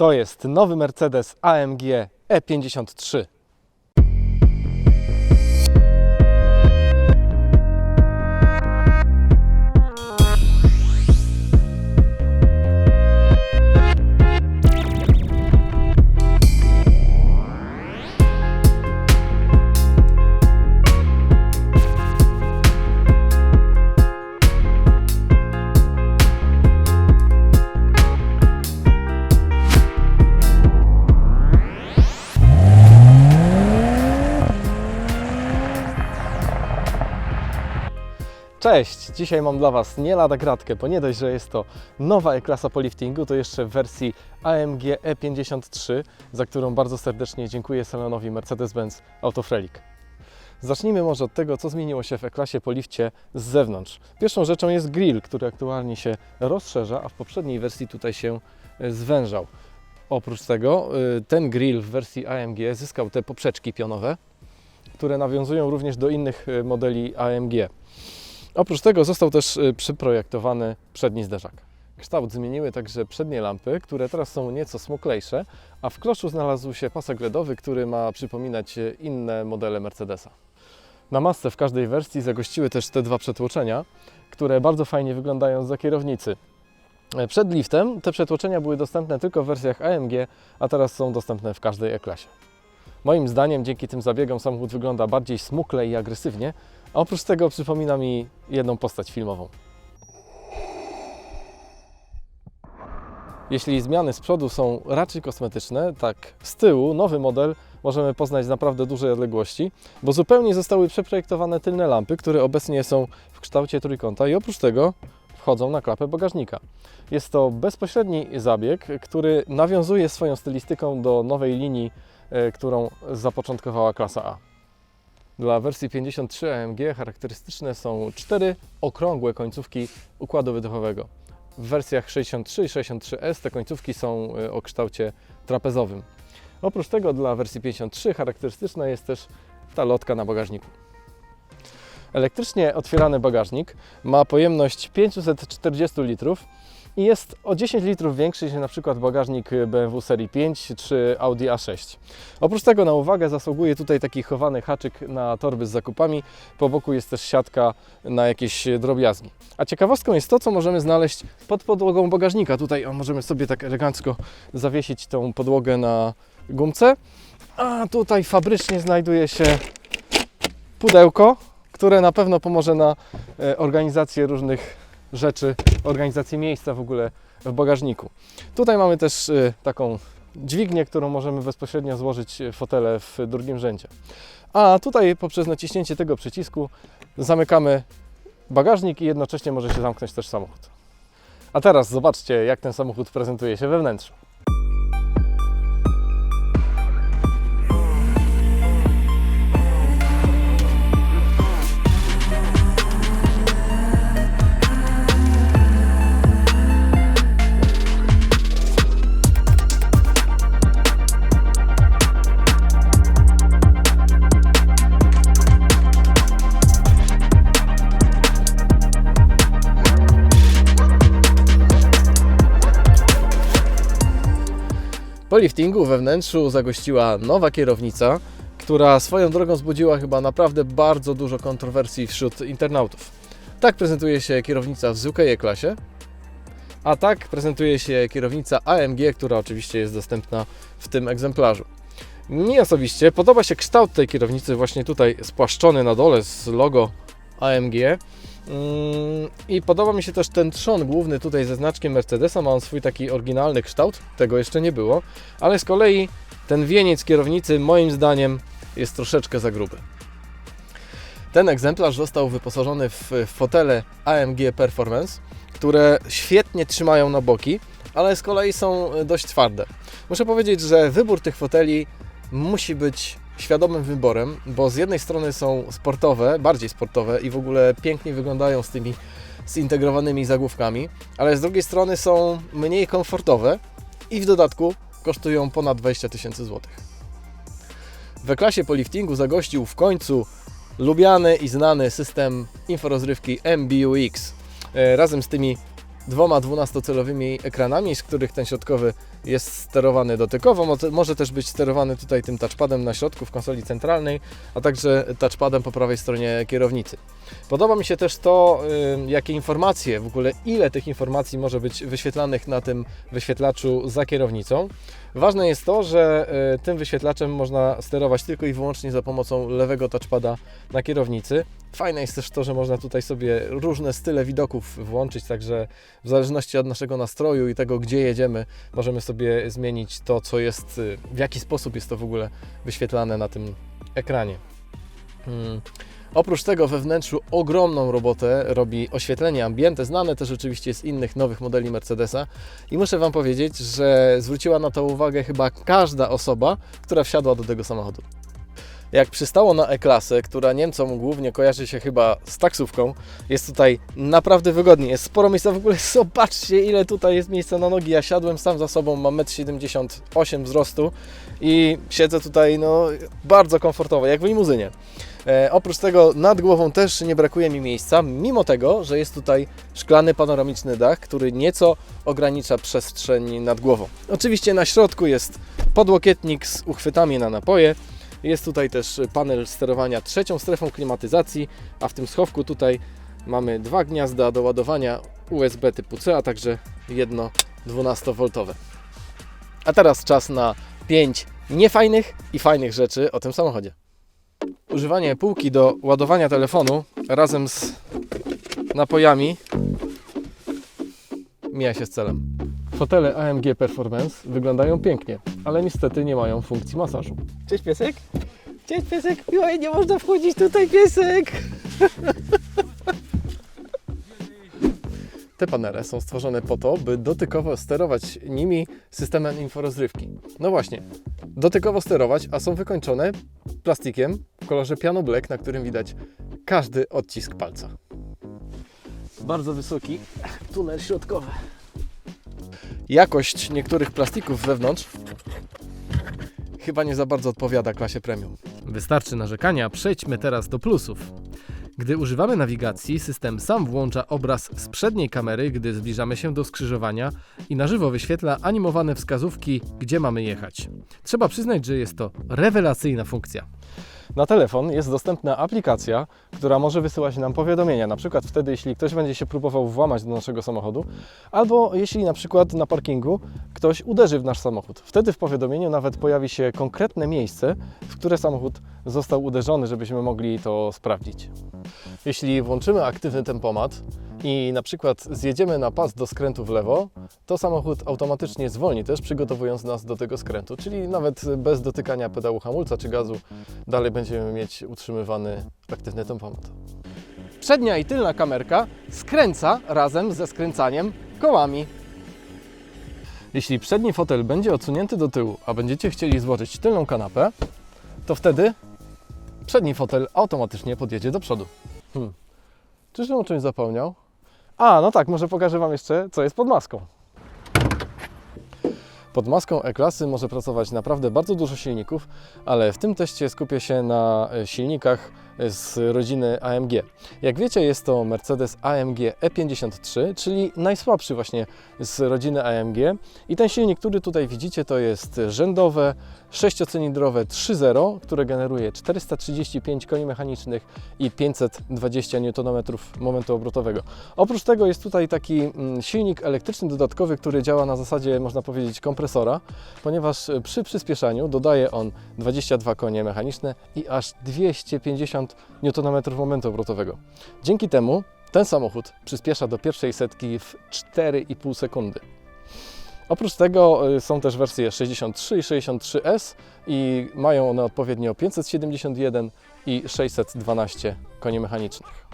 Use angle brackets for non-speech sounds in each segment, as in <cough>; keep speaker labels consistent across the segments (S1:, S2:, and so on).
S1: To jest nowy Mercedes AMG E53. Cześć! Dzisiaj mam dla Was nie lada gratkę, bo nie dość, że jest to nowa E-klasa po liftingu, to jeszcze w wersji AMG E53, za którą bardzo serdecznie dziękuję salonowi Mercedes-Benz Autofrelik. Zacznijmy może od tego, co zmieniło się w E-klasie po lifcie z zewnątrz. Pierwszą rzeczą jest grill, który aktualnie się rozszerza, a w poprzedniej wersji tutaj się e, zwężał. Oprócz tego y, ten grill w wersji AMG zyskał te poprzeczki pionowe, które nawiązują również do innych y, modeli AMG. Oprócz tego został też y, przyprojektowany przedni zderzak. Kształt zmieniły także przednie lampy, które teraz są nieco smuklejsze, a w kloczu znalazł się pasek LEDowy, który ma przypominać y, inne modele Mercedesa. Na masce w każdej wersji zagościły też te dwa przetłoczenia, które bardzo fajnie wyglądają za kierownicy. E, Przed liftem te przetłoczenia były dostępne tylko w wersjach AMG, a teraz są dostępne w każdej E-klasie. Moim zdaniem dzięki tym zabiegom samochód wygląda bardziej smukle i agresywnie, oprócz tego przypomina mi jedną postać filmową. Jeśli zmiany z przodu są raczej kosmetyczne, tak z tyłu nowy model możemy poznać z naprawdę dużej odległości, bo zupełnie zostały przeprojektowane tylne lampy, które obecnie są w kształcie trójkąta i oprócz tego wchodzą na klapę bagażnika. Jest to bezpośredni zabieg, który nawiązuje swoją stylistyką do nowej linii, e, którą zapoczątkowała klasa A. Dla wersji 53 AMG charakterystyczne są cztery okrągłe końcówki układu wydechowego. W wersjach 63 i 63S te końcówki są e, o kształcie trapezowym. Oprócz tego dla wersji 53 charakterystyczna jest też ta lotka na bagażniku. Elektrycznie otwierany bagażnik ma pojemność 540 litrów i jest o 10 litrów większy niż na przykład bagażnik BMW serii 5 czy Audi A6. Oprócz tego na uwagę zasługuje tutaj taki chowany haczyk na torby z zakupami. Po boku jest też siatka na jakieś drobiazgi. A ciekawostką jest to, co możemy znaleźć pod podłogą bagażnika. Tutaj możemy sobie tak elegancko zawiesić tą podłogę na gumce. A tutaj fabrycznie znajduje się pudełko, które na pewno pomoże na e, organizację różnych rzeczy, organizację miejsca w ogóle w bagażniku. Tutaj mamy też e, taką dźwignię, którą możemy bezpośrednio złożyć e, fotele w drugim rzędzie. A tutaj poprzez naciśnięcie tego przycisku zamykamy bagażnik i jednocześnie może się zamknąć też samochód. A teraz zobaczcie, jak ten samochód prezentuje się we wnętrzu. Po liftingu we wnętrzu zagościła nowa kierownica, która swoją drogą zbudziła chyba naprawdę bardzo dużo kontrowersji wśród internautów. Tak prezentuje się kierownica w zwykłej klasie, a tak prezentuje się kierownica AMG, która oczywiście jest dostępna w tym egzemplarzu. Mi osobiście podoba się kształt tej kierownicy, właśnie tutaj spłaszczony na dole z logo AMG. Mm, I podoba mi się też ten trzon główny tutaj ze znaczkiem Mercedesa. Ma on swój taki oryginalny kształt, tego jeszcze nie było, ale z kolei ten wieniec kierownicy moim zdaniem jest troszeczkę za gruby. Ten egzemplarz został wyposażony w fotele AMG Performance, które świetnie trzymają na boki, ale z kolei są dość twarde. Muszę powiedzieć, że wybór tych foteli musi być świadomym wyborem, bo z jednej strony są sportowe, bardziej sportowe i w ogóle pięknie wyglądają z tymi zintegrowanymi zagłówkami, ale z drugiej strony są mniej komfortowe i w dodatku kosztują ponad 20 tysięcy złotych. W klasie po liftingu zagościł w końcu lubiany i znany system inforozrywki MBUX. E, Razem z tymi dwoma 12-celowymi ekranami, z których ten środkowy jest sterowany dotykowo. Może, też być sterowany tutaj tym touchpadem na środku w konsoli centralnej, a także touchpadem po prawej stronie kierownicy. Podoba mi się też to, y, jakie informacje, w ogóle ile tych informacji może być wyświetlanych na tym wyświetlaczu za kierownicą. Ważne jest to, że y, tym wyświetlaczem można sterować tylko i wyłącznie za pomocą lewego touchpada na kierownicy. Fajne jest też to, że można tutaj sobie różne style widoków włączyć, także w zależności od naszego nastroju i tego, gdzie jedziemy, możemy sobie zmienić to, co jest, y, w jaki sposób jest to w ogóle wyświetlane na tym ekranie. Hmm. Oprócz tego we wnętrzu ogromną robotę robi oświetlenie ambiente, znane też oczywiście z innych nowych modeli Mercedesa i muszę Wam powiedzieć, że zwróciła na to uwagę chyba każda osoba, która wsiadła do tego samochodu. Jak przystało na E-klasę, która Niemcom głównie kojarzy się chyba z taksówką, jest tutaj naprawdę wygodnie. Jest sporo miejsca w ogóle. <laughs> Zobaczcie, ile tutaj jest miejsca na nogi. Ja siadłem sam za sobą, mam 1,78 m wzrostu i siedzę tutaj no, bardzo komfortowo, jak w limuzynie. E, oprócz tego nad głową też nie brakuje mi miejsca, mimo tego, że jest tutaj szklany panoramiczny dach, który nieco ogranicza przestrzeń nad głową. Oczywiście na środku jest podłokietnik z uchwytami na napoje. Jest tutaj też panel sterowania trzecią strefą klimatyzacji, a w tym schowku tutaj mamy dwa gniazda do ładowania USB typu C, a także jedno 12V. A teraz czas na 5 niefajnych i fajnych rzeczy o tym samochodzie. Używanie półki do ładowania telefonu razem z napojami mija się z celem. Fotele AMG Performance wyglądają pięknie, ale niestety nie mają funkcji masażu. Cześć piesek! Cześć piesek! Oj, nie można wchodzić tutaj piesek! Te panele są stworzone po to, by dotykowo sterować nimi systemem inforozrywki. No właśnie, dotykowo sterować, a są wykończone plastikiem kolorze piano black, na którym widać każdy odcisk palca. Bardzo wysoki tunel środkowy. Jakość niektórych plastików wewnątrz chyba nie za bardzo odpowiada klasie premium. Wystarczy narzekania, przejdźmy teraz do plusów. Gdy używamy nawigacji, system sam włącza obraz z przedniej kamery, gdy zbliżamy się do skrzyżowania i na żywo wyświetla animowane wskazówki, gdzie mamy jechać. Trzeba przyznać, że jest to rewelacyjna funkcja. Na telefon jest dostępna aplikacja, która może wysyłać nam powiadomienia, na przykład wtedy, jeśli ktoś będzie się próbował włamać do naszego samochodu, albo jeśli na przykład na parkingu ktoś uderzy w nasz samochód. Wtedy w powiadomieniu nawet pojawi się konkretne miejsce, w które samochód został uderzony, żebyśmy mogli to sprawdzić. Jeśli włączymy aktywny tempomat i na przykład zjedziemy na pas do skrętu w lewo, to samochód automatycznie zwolni też, przygotowując nas do tego skrętu, czyli nawet bez dotykania pedału hamulca czy gazu dalej będziemy mieć utrzymywany aktywny tempomat. Przednia i tylna kamerka skręca razem ze skręcaniem kołami. Jeśli przedni fotel będzie odsunięty do tyłu, a będziecie chcieli złożyć tylną kanapę, to wtedy przedni fotel automatycznie podjedzie do przodu. Hmm. Czyżbym o czymś zapomniał? A, no tak, może pokażę Wam jeszcze, co jest pod maską. Pod maską E-klasy może pracować naprawdę bardzo dużo silników, ale w tym teście skupię się na e, silnikach z rodziny AMG. Jak wiecie, jest to Mercedes AMG E53, czyli najsłabszy właśnie z rodziny AMG. I ten silnik, który tutaj widzicie, to jest rzędowe, sześciocylindrowe 3.0, które generuje 435 koni mechanicznych i 520 Nm momentu obrotowego. Oprócz tego jest tutaj taki mm, silnik elektryczny dodatkowy, który działa na zasadzie, można powiedzieć, kompresora, ponieważ przy przyspieszaniu dodaje on 22 konie mechaniczne i aż 250 Nm momentu obrotowego. Dzięki temu ten samochód przyspiesza do pierwszej setki w 4,5 sekundy. Oprócz tego y, są też wersje 63 i 63S i mają one odpowiednio 571 i 612 koni mechanicznych.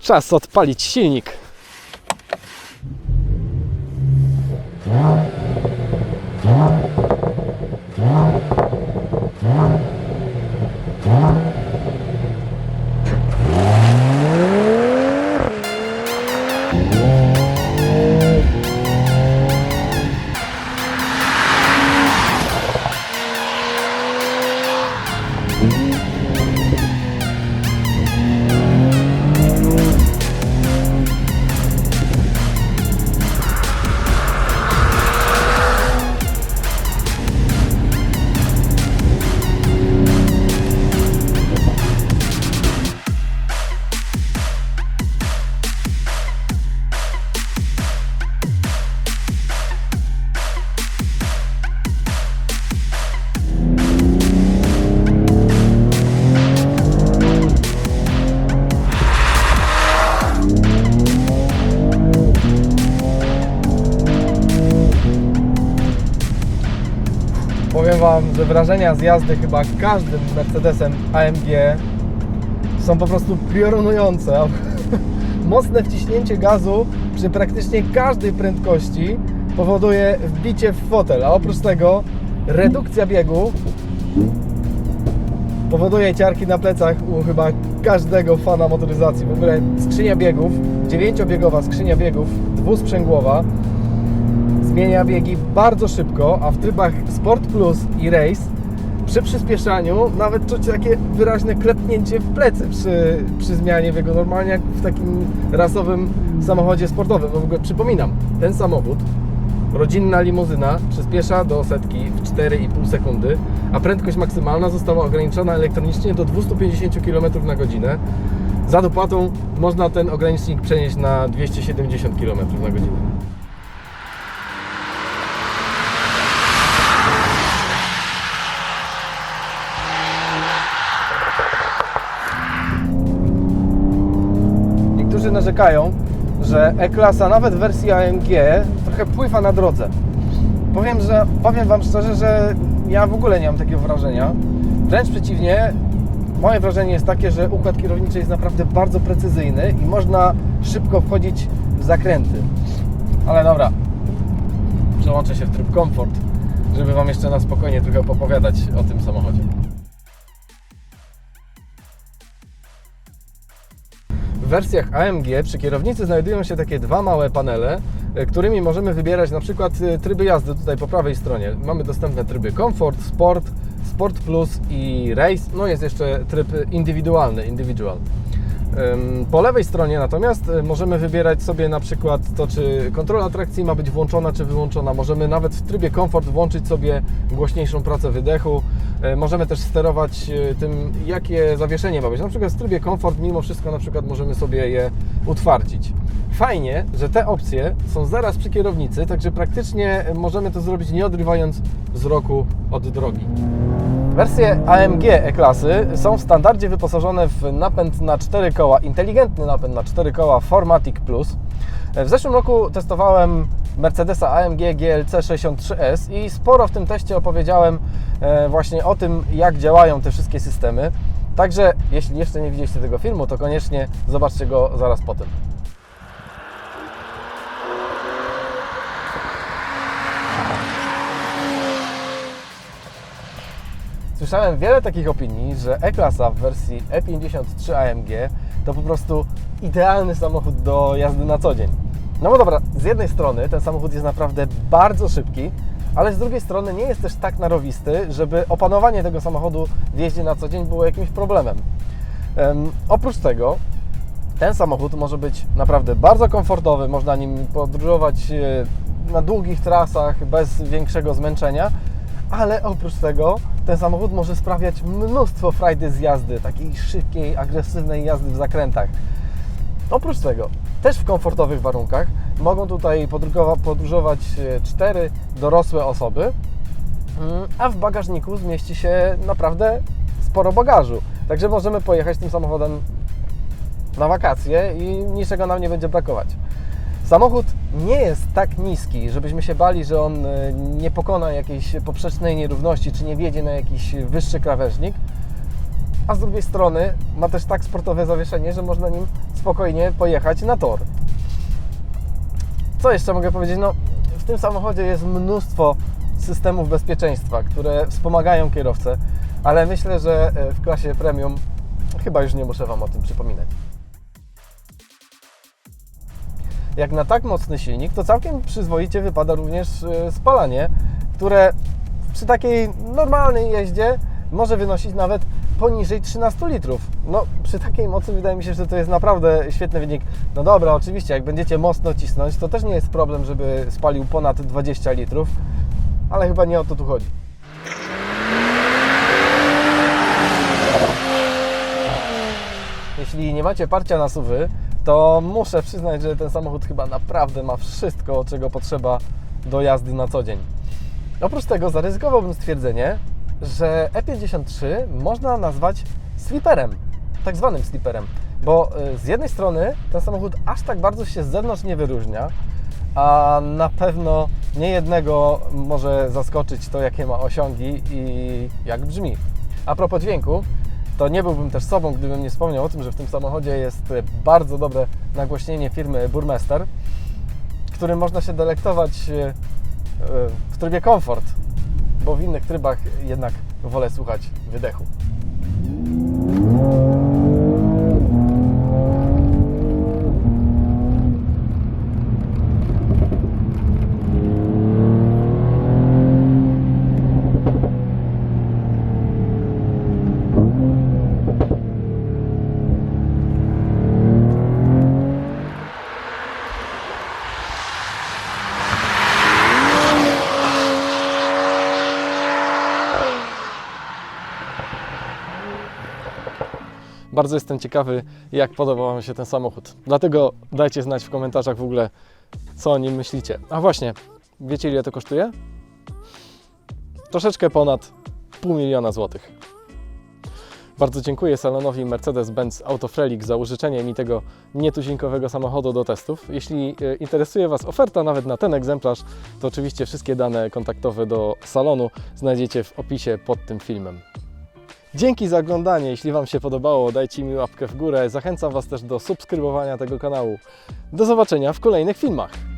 S1: Czas odpalić silnik. Powiem wrażenia z jazdy chyba każdym Mercedesem AMG są po prostu piorunujące. <laughs> Mocne wciśnięcie gazu przy praktycznie każdej prędkości powoduje wbicie w fotel, a oprócz tego redukcja biegu powoduje ciarki na plecach u chyba każdego fana motoryzacji. W ogóle skrzynia biegów, dziewięciobiegowa skrzynia biegów, dwusprzęgłowa, zmienia biegi bardzo szybko, a w trybach Sport Plus i Race przy przyspieszaniu nawet czuć takie wyraźne klepnięcie w plecy przy, przy zmianie biegu, normalnie jak w takim rasowym samochodzie sportowym. No w ogóle przypominam, ten samochód, rodzinna limuzyna, przyspiesza do setki w 4,5 sekundy, a prędkość maksymalna została ograniczona elektronicznie do 250 km na godzinę. Za dopłatą można ten ogranicznik przenieść na 270 km na godzinę. Narzekają, że E-klasa nawet w wersji AMG trochę pływa na drodze. Powiem, że powiem Wam szczerze, że ja w ogóle nie mam takiego wrażenia. Wręcz przeciwnie, moje wrażenie jest takie, że układ kierowniczy jest naprawdę bardzo precyzyjny i można szybko wchodzić w zakręty. Ale dobra, przełączę się w tryb komfort, żeby Wam jeszcze na spokojnie trochę popowiadać o tym samochodzie. Wersjach AMG przy kierownicy znajdują się takie dwa małe panele, e, którymi możemy wybierać na przykład e, tryby jazdy tutaj po prawej stronie. Mamy dostępne tryby Comfort, Sport, Sport Plus i Race. No jest jeszcze tryb indywidualny, individual. Po lewej stronie natomiast możemy wybierać sobie na przykład to, czy kontrola trakcji ma być włączona czy wyłączona. Możemy nawet w trybie komfort włączyć sobie głośniejszą pracę wydechu. E, Możemy też sterować e, tym, jakie zawieszenie ma być. Na przykład w trybie komfort mimo wszystko na przykład możemy sobie je utwardzić. Fajnie, że te opcje są zaraz przy kierownicy, także praktycznie możemy to zrobić nie odrywając wzroku od drogi. Wersje AMG E-klasy są w standardzie wyposażone w napęd na 4 koła, inteligentny napęd na 4 koła Formatic Plus. W zeszłym roku testowałem Mercedesa AMG GLC 63S i sporo w tym teście opowiedziałem e, właśnie o tym, jak działają te wszystkie systemy. Także jeśli jeszcze nie widzieliście tego filmu, to koniecznie zobaczcie go zaraz po Słyszałem wiele takich opinii, że E-klasa w wersji E53 AMG to po prostu idealny samochód do jazdy na co dzień. No bo dobra, z jednej strony ten samochód jest naprawdę bardzo szybki, ale z drugiej strony nie jest też tak narowisty, żeby opanowanie tego samochodu w jeździe na co dzień było jakimś problemem. Em, oprócz tego ten samochód może być naprawdę bardzo komfortowy, można nim podróżować e, na długich trasach bez większego zmęczenia, ale oprócz tego ten samochód może sprawiać mnóstwo frajdy z jazdy, takiej szybkiej, agresywnej jazdy w zakrętach. Oprócz tego, też w komfortowych warunkach mogą tutaj podróżowa- podróżować e, cztery dorosłe osoby, mm, a w bagażniku zmieści się naprawdę sporo bagażu. Także możemy pojechać tym samochodem na wakacje i niczego nam nie będzie brakować. Samochód nie jest tak niski, żebyśmy się bali, że on e, nie pokona jakiejś poprzecznej nierówności, czy nie wjedzie na jakiś wyższy krawężnik, a z drugiej strony ma też tak sportowe zawieszenie, że można nim spokojnie pojechać na tor. Co jeszcze mogę powiedzieć? No, w tym samochodzie jest mnóstwo systemów bezpieczeństwa, które wspomagają kierowcę, ale myślę, że e, w klasie premium chyba już nie muszę Wam o tym przypominać. Jak na tak mocny silnik, to całkiem przyzwoicie wypada również e, spalanie, które przy takiej normalnej jeździe może wynosić nawet poniżej 13 litrów. No, przy takiej mocy wydaje mi się, że to jest naprawdę świetny wynik. No dobra, oczywiście, jak będziecie mocno cisnąć, to też nie jest problem, żeby spalił ponad 20 litrów, ale chyba nie o to tu chodzi. Jeśli nie macie parcia na suwy, to muszę przyznać, że ten samochód chyba naprawdę ma wszystko, czego potrzeba do jazdy na co dzień. Oprócz tego zaryzykowałbym stwierdzenie, że E53 można nazwać sliperem, tak zwanym sliperem, bo y, z jednej strony ten samochód aż tak bardzo się z zewnątrz nie wyróżnia, a na pewno nie jednego może zaskoczyć to, jakie ma osiągi i jak brzmi. A propos dźwięku, to nie byłbym też sobą, gdybym nie wspomniał o tym, że w tym samochodzie jest bardzo dobre nagłośnienie firmy Burmester, którym można się delektować e, e, w trybie komfort, bo w innych trybach jednak wolę słuchać wydechu. Bardzo jestem ciekawy, jak podoba Wam się ten samochód. Dlatego dajcie znać w komentarzach w ogóle, co o nim myślicie. A właśnie, wiecie ile to kosztuje? Troszeczkę ponad pół miliona złotych. Bardzo dziękuję salonowi Mercedes-Benz Autofrelik za użyczenie mi tego nietuzinkowego samochodu do testów. Jeśli e, interesuje Was oferta nawet na ten egzemplarz, to oczywiście wszystkie dane kontaktowe do salonu znajdziecie w opisie pod tym filmem. Dzięki za oglądanie. Jeśli Wam się podobało, dajcie mi łapkę w górę. Zachęcam Was też do subskrybowania tego kanału. Do zobaczenia w kolejnych filmach.